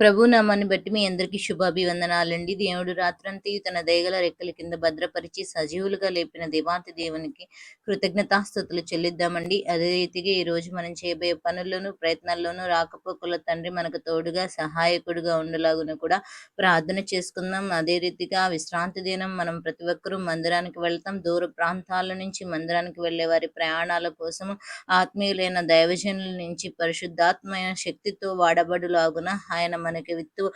ప్రభు నామాన్ని బట్టి మీ అందరికీ శుభాభివందనాలండి. దేవుడు రాత్రంతా తన దయగల రెక్కల కింద భద్రపరిచి సజీవులుగా లేపిన దేవాతి దేవునికి కృతజ్ఞతాస్థుతులు చెల్లిద్దామండి. అదే రీతిగా ఈ రోజు మనం చేయబోయే పనుల్లోనూ ప్రయత్నాల్లోనూ రాకపోకల తండ్రి మనకు తోడుగా సహాయకుడుగా ఉండలాగున కూడా ప్రార్థన చేసుకుందాం. అదే రీతిగా విశ్రాంతి దినం మనం ప్రతి ఒక్కరూ మందిరానికి వెళ్తాం. దూర ప్రాంతాల నుంచి మందిరానికి వెళ్ళే వారి ప్రయాణాల కోసం ఆత్మీయులైన దైవజనుల నుంచి పరిశుద్ధాత్మైన శక్తితో వాడబడులాగున ఆయన మనకి విత్తు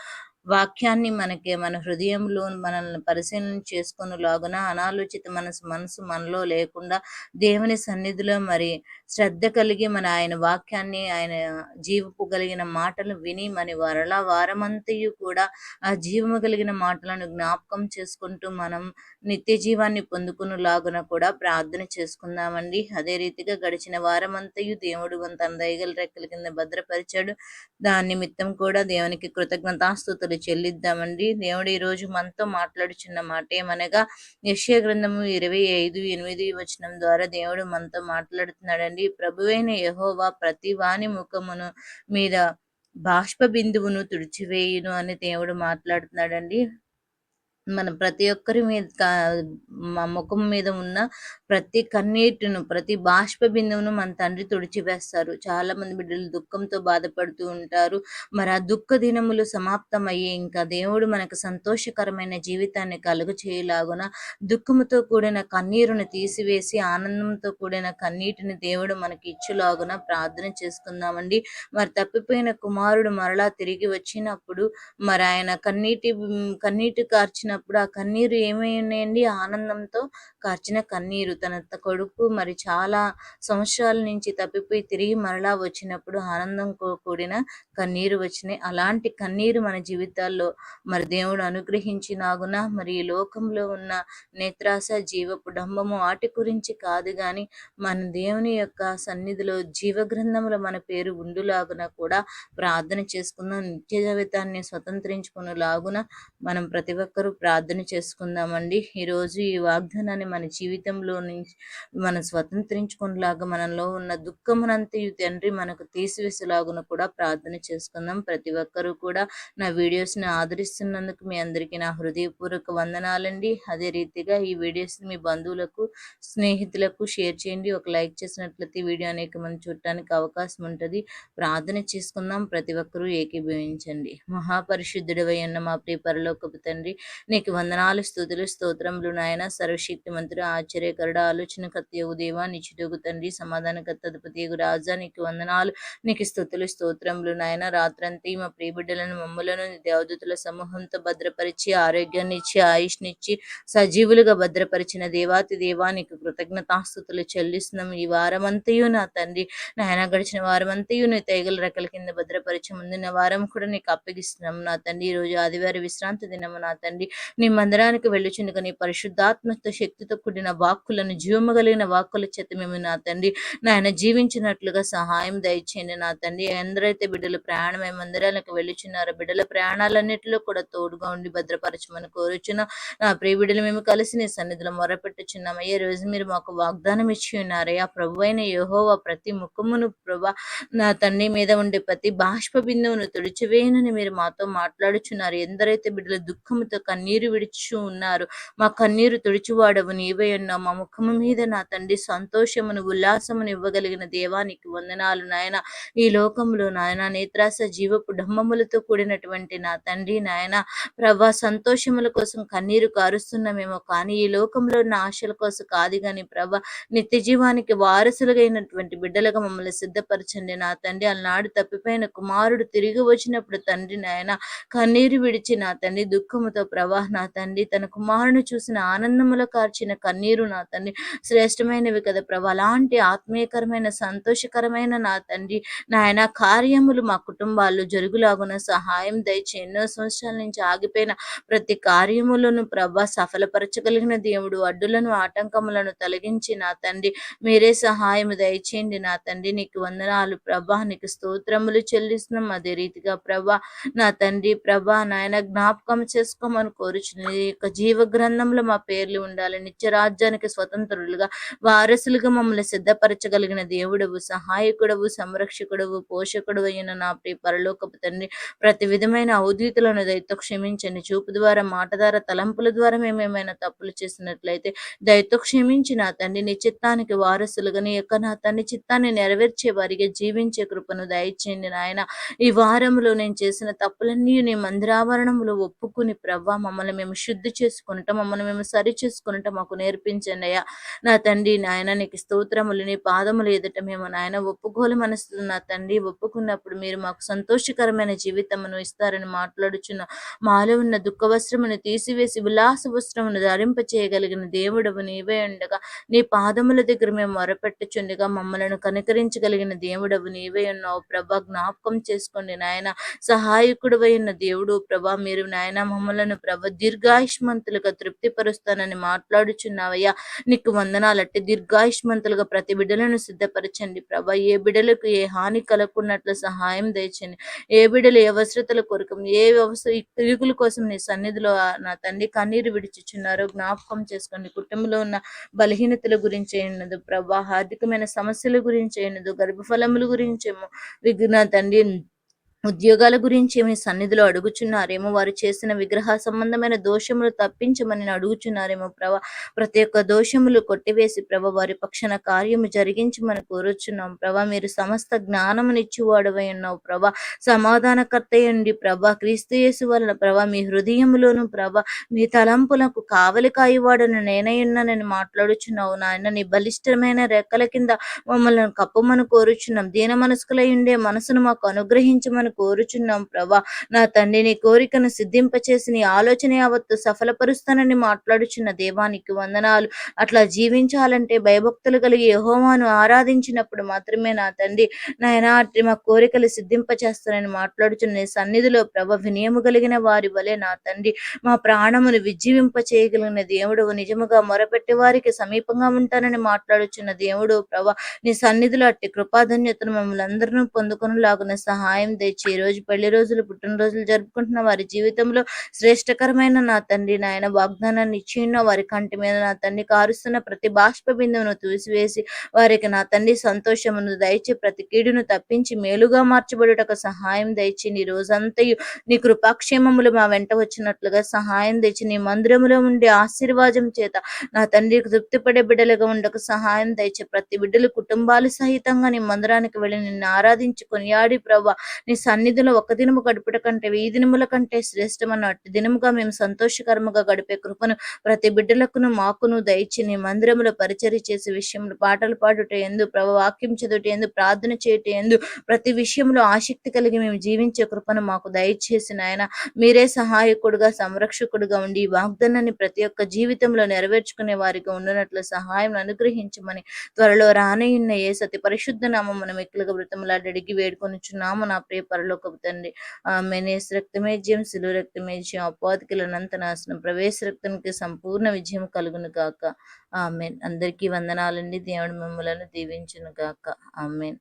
వాక్యాన్ని మనకి మన హృదయంలో మనల్ని పరిశీలన చేసుకుని లాగున అనాలోచిత మనసు మనసు మనలో లేకుండా దేవుని సన్నిధిలో మరి శ్రద్ధ కలిగి మన ఆయన వాక్యాన్ని ఆయన జీవపు కలిగిన మాటలు విని మన వరల వారమంతయు కూడా ఆ జీవము కలిగిన మాటలను జ్ఞాపకం చేసుకుంటూ మనం నిత్య జీవాన్ని లాగున కూడా ప్రార్థన చేసుకుందామండి. అదే రీతిగా గడిచిన వారమంతయు దేవుడు తన దయగల రెక్కల కింద భద్రపరిచాడు. దాని నిమిత్తం కూడా దేవునికి కృతజ్ఞతాస్తుతులు స్తోత్రాలు చెల్లిద్దామండి. దేవుడు ఈ రోజు మనతో మాట్లాడుచున్న మాట ఏమనగా యశ్య గ్రంథము ఇరవై ఐదు ఎనిమిది వచనం ద్వారా దేవుడు మనతో మాట్లాడుతున్నాడండి. ప్రభువైన యహోవా ప్రతి వాని ముఖమును మీద బాష్ప బిందువును తుడిచివేయును అని దేవుడు మాట్లాడుతున్నాడండి. మన ప్రతి ఒక్కరి మీద ముఖం మీద ఉన్న ప్రతి కన్నీటిను ప్రతి బాష్ప బిందువును మన తండ్రి తుడిచివేస్తారు. చాలా మంది బిడ్డలు దుఃఖంతో బాధపడుతూ ఉంటారు. మరి ఆ దుఃఖ దినములు సమాప్తమయ్యి ఇంకా దేవుడు మనకు సంతోషకరమైన జీవితాన్ని కలుగు చేయలాగున దుఃఖముతో కూడిన కన్నీరును తీసివేసి ఆనందంతో కూడిన కన్నీటిని దేవుడు మనకి ఇచ్చులాగున ప్రార్థన చేసుకుందామండి. మరి తప్పిపోయిన కుమారుడు మరలా తిరిగి వచ్చినప్పుడు మరి ఆయన కన్నీటి కన్నీటి కార్చిన చూసినప్పుడు ఆ కన్నీరు ఏమైనాయండి ఆనందంతో కార్చిన కన్నీరు. తన కొడుకు మరి చాలా సంవత్సరాల నుంచి తప్పిపోయి తిరిగి మరలా వచ్చినప్పుడు ఆనందం కూడిన కన్నీరు వచ్చినాయి. అలాంటి కన్నీరు మన జీవితాల్లో మరి దేవుడు అనుగ్రహించినాగున? మరి ఈ లోకంలో ఉన్న నేత్రాస జీవపు డంబము వాటి గురించి కాదు కానీ మన దేవుని యొక్క సన్నిధిలో జీవగ్రంథంలో మన పేరు ఉండులాగున కూడా ప్రార్థన చేసుకుందాం. నిత్య జీవితాన్ని స్వతంత్రించుకునేలాగున? మనం ప్రతి ఒక్కరూ ప్రార్థన చేసుకుందామండి. ఈరోజు ఈ వాగ్దానాన్ని మన జీవితంలో నుంచి మనం స్వతంత్రించుకునేలాగా మనలో ఉన్న దుఃఖమునంతయు తండ్రి మనకు తీసివేసేలాగున కూడా ప్రార్థన చేసుకుందాం. ప్రతి ఒక్కరూ కూడా నా వీడియోస్ని ఆదరిస్తున్నందుకు మీ అందరికీ నా హృదయపూర్వక వందనాలండి. అదే రీతిగా ఈ వీడియోస్ని మీ బంధువులకు స్నేహితులకు షేర్ చేయండి. ఒక లైక్ చేసినట్లయితే వీడియో అనేక మంది చూడటానికి అవకాశం ఉంటుంది. ప్రార్థన చేసుకుందాం. ప్రతి ఒక్కరూ ఏకీభవించండి. మహాపరిశుద్ధుడివై ఉన్న మా ప్రియ పరలోకపు తండ్రి నీకు వందనాలు స్థుతులు స్తోత్రములు నాయన. సర్వశక్తి మంత్రి ఆశ్చర్యకరుడ ఆలోచన కత్యగు దేవా నిచ్చుటగు తండ్రి సమాధాన అధిపతియగు రాజా. నీకు వందనాలు నీకు స్థుతులు స్తోత్రములు నాయన. రాత్రంతి మా ప్రియబిడ్డలను మమ్మలను దేవదూతుల సమూహంతో భద్రపరిచి ఆరోగ్యాన్ని ఇచ్చి ఆయుష్నిచ్చి సజీవులుగా భద్రపరిచిన దేవాతి దేవా నీకు కృతజ్ఞతాస్థుతులు చెల్లిస్తున్నాం. ఈ వారమంతయు నా తండ్రి నాయన. గడిచిన వారమంతయు నీ తెగల రెక్కల కింద భద్రపరిచి ముందున్న వారం కూడా నీకు అప్పగిస్తున్నాం. నా తండ్రి ఈ రోజు ఆదివారి విశ్రాంతి దినము నా తండ్రి. నీ మందిరానికి వెళ్ళుచుండగా నీ పరిశుద్ధాత్మతో శక్తితో కూడిన వాక్కులను జీవమగలిగిన వాక్కుల చేత మేము నా తండ్రి నాయన జీవించినట్లుగా సహాయం దయచేయండి. నా తండ్రి ఎందరైతే బిడ్డలు ప్రయాణమై మందిరాలకు వెళ్ళుచున్నారో బిడ్డల ప్రయాణాలన్నింటిలో కూడా తోడుగా ఉండి భద్రపరచమని కోరుచున్న. నా ప్రియ బిడ్డలు మేము కలిసి నీ సన్నిధిలో మొరపెట్టుచున్నాం. అయ్యే రోజు మీరు మాకు వాగ్దానం ఇచ్చి ఉన్నారయ్యా ప్రభు అయిన యహోవా ప్రతి ముఖమును ప్రభా నా తండ్రి మీద ఉండే ప్రతి బాష్ప బిందువును తుడిచివేయనని మీరు మాతో మాట్లాడుచున్నారు. ఎందరైతే బిడ్డల దుఃఖంతో దుఃఖముతో కన్నీరు విడిచు ఉన్నారు. మా కన్నీరు తుడిచివాడవు నీవే ఉన్నావు మా ముఖము మీద నా తండ్రి సంతోషమును ఉల్లాసమును ఇవ్వగలిగిన దేవానికి వందనాలు నాయన. ఈ లోకంలో నాయన నేత్రాస జీవపు డంబములతో కూడినటువంటి నా తండ్రి నాయన ప్రభా సంతోషముల కోసం కన్నీరు కారుస్తున్నామేమో కానీ ఈ లోకంలో ఉన్న ఆశల కోసం కాదు కానీ ప్రభా నిత్య జీవానికి వారసులుగైనటువంటి బిడ్డలుగా మమ్మల్ని సిద్ధపరచండి. నా తండ్రి అలనాడు తప్పిపోయిన కుమారుడు తిరిగి వచ్చినప్పుడు తండ్రి నాయన కన్నీరు విడిచి నా తండ్రి దుఃఖముతో ప్రభా నా తండ్రి. తన కుమారుని చూసిన ఆనందములో కార్చిన కన్నీరు నా తండ్రి. శ్రేష్టమైనవి కదా ప్రభా అలాంటి ఆత్మీయకరమైన సంతోషకరమైన నా తండ్రి. నాయన కార్యములు మా కుటుంబాల్లో జరుగులాగున సహాయం దయచి ఎన్నో సంవత్సరాల నుంచి ఆగిపోయిన ప్రతి కార్యములను ప్రభా సఫలపరచగలిగిన దేవుడు అడ్డులను ఆటంకములను తొలగించి నా తండ్రి. మీరే సహాయం దయచేయండి నా తండ్రి. నీకు వందనాలు ప్రభా నీకు స్తోత్రములు చెల్లిస్తున్నాం అదే రీతిగా ప్రభా. నా తండ్రి ప్రభా నాయన జ్ఞాపకం చేసుకోమనుకో కోరుచున్న యొక్క జీవ గ్రంథంలో మా పేర్లు ఉండాలి. నిత్య రాజ్యానికి స్వతంత్రులుగా వారసులుగా మమ్మల్ని సిద్ధపరచగలిగిన దేవుడవు సహాయకుడవు సంరక్షకుడవు పోషకుడు అయిన నా ప్రియ పరలోకపు తండ్రి. ప్రతి విధమైన ఔద్యుతులను దయతో క్షమించండి. చూపు ద్వారా మాట ద్వారా తలంపుల ద్వారా మేము ఏమైనా తప్పులు చేసినట్లయితే దయతో క్షమించి నా తండ్రి నీ చిత్తానికి వారసులుగా నీ యొక్క నా తండ్రి చిత్తాన్ని నెరవేర్చే వారిగా జీవించే కృపను దయచేయండి నాయన. ఈ వారంలో నేను చేసిన తప్పులన్నీ నీ మందిరావరణంలో ఒప్పుకుని ప్రవ్వా మమ్మల్ని మేము శుద్ధి చేసుకుంటాం మమ్మల్ని మేము సరి చేసుకుంటాం మాకు నేర్పించండి అయ్యా. నా తండ్రి నాయన నీకు స్తోత్రములు నీ పాదములు ఎదుట మేము నాయన ఒప్పుకోలు మనసు నా తండ్రి ఒప్పుకున్నప్పుడు మీరు మాకు సంతోషకరమైన జీవితమును ఇస్తారని మాట్లాడుచున్న. మాలో ఉన్న దుఃఖ వస్త్రమును తీసివేసి విలాస వస్త్రమును ధరింప చేయగలిగిన దేవుడవు నీవే ఉండగా. నీ పాదముల దగ్గర మేము మొరపెట్టుచుండగా మమ్మలను కనికరించగలిగిన దేవుడవు నీవే ఉన్నావు. ప్రభా జ్ఞాపకం చేసుకోండి నాయన. సహాయకుడు అయిన దేవుడు ప్రభా మీరు నాయన మమ్మలను ప్రభ దీర్ఘాయుష్మంతులుగా తృప్తిపరుస్తానని మాట్లాడుచున్నావయ్యా. నీకు వందనాలట్టి దీర్ఘాయుష్మంతులుగా ప్రతి బిడ్డలను సిద్ధపరచండి ప్రభా. ఏ బిడ్డలకు ఏ హాని కలగకున్నట్లు సహాయం దయచండి. ఏ బిడ్డలు ఏ అవసరతల కొరకు ఏ అవసర తిరుగుల కోసం నీ సన్నిధిలో నా తండ్రి కన్నీరు విడిచిచున్నారో జ్ఞాపకం చేసుకోండి. కుటుంబంలో ఉన్న బలహీనతల గురించి అయినదు ప్రభా. ఆర్థికమైన సమస్యల గురించి అయినదు. గర్భఫలముల గురించేమో విఘ్న తండ్రి ఉద్యోగాల గురించి మీ సన్నిధిలో అడుగుచున్నారేమో వారు చేసిన విగ్రహ సంబంధమైన దోషములు తప్పించమని అడుగుచున్నారేమో ప్రభ. ప్రతి ఒక్క దోషములు కొట్టివేసి ప్రభ వారి పక్షన కార్యము జరిగించమని కోరుచున్నాం ప్రభ. మీరు సమస్త జ్ఞానమునిచ్చువాడవై ఉన్నావు ప్రభ. సమాధానకర్త ఉండి ప్రభ. క్రీస్తు యేసు వలన ప్రభ మీ హృదయములోను ప్రభ మీ తలంపులకు కావలి కాయవాడను నేనై ఉన్నానని మాట్లాడుచున్నావు నాయన. నీ బలిష్టమైన రెక్కల కింద మమ్మల్ని కప్పమని కోరుచున్నాం. దీన మనసుకులై ఉండే మనసును మాకు అనుగ్రహించమని కోరుచున్నాం ప్రభా. నా తండ్రి నీ కోరికను సిద్ధింపచేసి నీ ఆలోచన యావత్తు సఫలపరుస్తానని మాట్లాడుచున్న దేవానికి వందనాలు. అట్లా జీవించాలంటే భయభక్తులు కలిగి యహోవాను ఆరాధించినప్పుడు మాత్రమే నా తండ్రి నాయన మా కోరికలు సిద్ధింపచేస్తానని మాట్లాడుచున్న నీ సన్నిధిలో ప్రభ వినియము కలిగిన వారి వలె నా తండ్రి మా ప్రాణమును విజీవింప చేయగలిగిన దేవుడు నిజముగా మొరపెట్టే వారికి సమీపంగా ఉంటానని మాట్లాడుచున్న దేవుడు ప్రభ నీ సన్నిధిలో అట్టి కృపాధన్యతను మమ్మల్ని అందరినీ పొందుకుని లాగున సహాయం తెచ్చి ఈ రోజు పెళ్ళి రోజులు పుట్టినరోజులు జరుపుకుంటున్న వారి జీవితంలో శ్రేష్టకరమైన నా తండ్రి నాయన వాగ్దానాన్ని ఇచ్చిన వారి కంటి మీద నా తండ్రి కారుస్తున్న ప్రతి బాష్ప బిందువును తూసివేసి వారికి నా తండ్రి సంతోషమును దయచి ప్రతి కీడును తప్పించి మేలుగా మార్చబడుటకు సహాయం దయచి నీ రోజంతయు నీ కృపాక్షేమములు మా వెంట వచ్చినట్లుగా సహాయం తెచ్చి నీ మందిరములో ఉండే ఆశీర్వాదం చేత నా తండ్రికి తృప్తిపడే బిడ్డలుగా ఉండకు సహాయం దయచి ప్రతి బిడ్డలు కుటుంబాలు సహితంగా నీ మందిరానికి వెళ్ళి నిన్ను ఆరాధించి కొనియాడి ప్రభా. నీ సన్నిధిలో ఒక దినము గడుపుట కంటే వెయ్యి దినముల కంటే శ్రేష్టమన్నట్టు దినముగా మేము సంతోషకరముగా గడిపే కృపను ప్రతి బిడ్డలకును మాకును దయచి నీ మందిరములో పరిచర్య చేసే విషయంలో పాటలు పాడుట ఎందు ప్రభ వాక్యం చదువుట ఎందు ప్రార్థన చేయుట ఎందు ప్రతి విషయంలో ఆసక్తి కలిగి మేము జీవించే కృపను మాకు దయచేసి నాయన మీరే సహాయకుడుగా సంరక్షకుడుగా ఉండి ఈ వాగ్దానాన్ని ప్రతి ఒక్క జీవితంలో నెరవేర్చుకునే వారిగా ఉండనట్లు సహాయం అనుగ్రహించమని త్వరలో రానయ్యున్న ఏ సతి పరిశుద్ధ నామం మనం ఎక్కులుగా వృతములాడి అడిగి వేడుకొనిచున్నాము. నా ప్రియ పరలోకపు తండ్రి మెనేస్ రక్తమే జయం శిలు రక్తమే జయం. అపాధికలనంత నాశనం ప్రవేశ రక్తానికి సంపూర్ణ విజయం కలుగును గాక. ఆమెన్. అందరికీ వందనాలండి. దేవుడు మిమ్మలను దీవించును గాక. ఆమెన్.